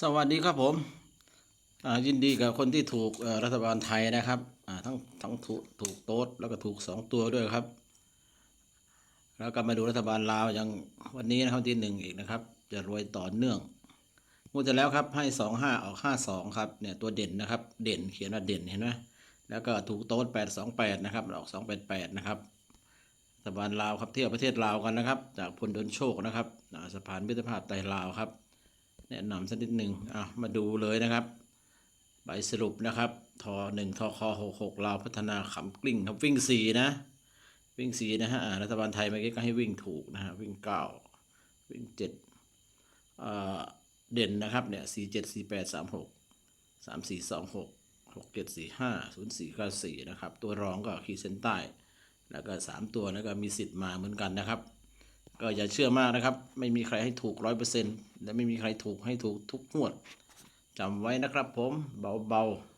สวัสดีครับผมยินดีกับคนที่ถูกรัฐบาลไทยนะครับทั้งทั้งถูกถูกโต๊ดแล้วก็ถูกสองตัวด้วยครับ แล้วก็มาดูรัฐบาลลาวอย่างวันนี้นะครับที่หนึ่งอีกนะครับ จะรวยต่อเนื่องงวดที่แล้วครับให้สองห้าออกห้าสองครับเนี่ยตัวเด่นนะครับ เด่นเขียนว่าเด่นเห็นไหมแล้วก็ถูกโต๊ดแปดสองแปดนะครับออกสองแปดแปดนะครับรัฐบาลลาวครับเที่ยวประเทศลาวกันนะครับ จากพลดลโชคนะครับสะพานมิตรภาพไทยลาวครับ แนะนำสักนิดหนึ่งอะมาดูเลยนะครับ ใบสรุปนะครับทอหนึ่งทอคอหกหกลาพัฒนาขำกลิ้งครับวิ่งสี่นะ วิ่งสี่นะฮะรัฐบาลไทยเมื่อกี้ก็ให้วิ่งถูกนะฮะวิ่งเก้าวิ่งเจ็ดเด่นนะครับเนี่ยสี่เจ็ดสี่แปดสามหกสามสี่สองหกหกเจ็ดสี่ห้าศูนย์สี่เก้าสี่นะครับ ตัวรองก็ขีดเส้นใต้ แล้วก็สามตัวแล้วก็มีสิทธิ์มาเหมือนกันนะครับ ก็อย่าเชื่อมากนะครับ ไม่มีใครให้ถูกร้อยเปอร์เซ็นต์และไม่มีใครถูกให้ถูกทุกงวดจำไว้นะครับผมเบาๆ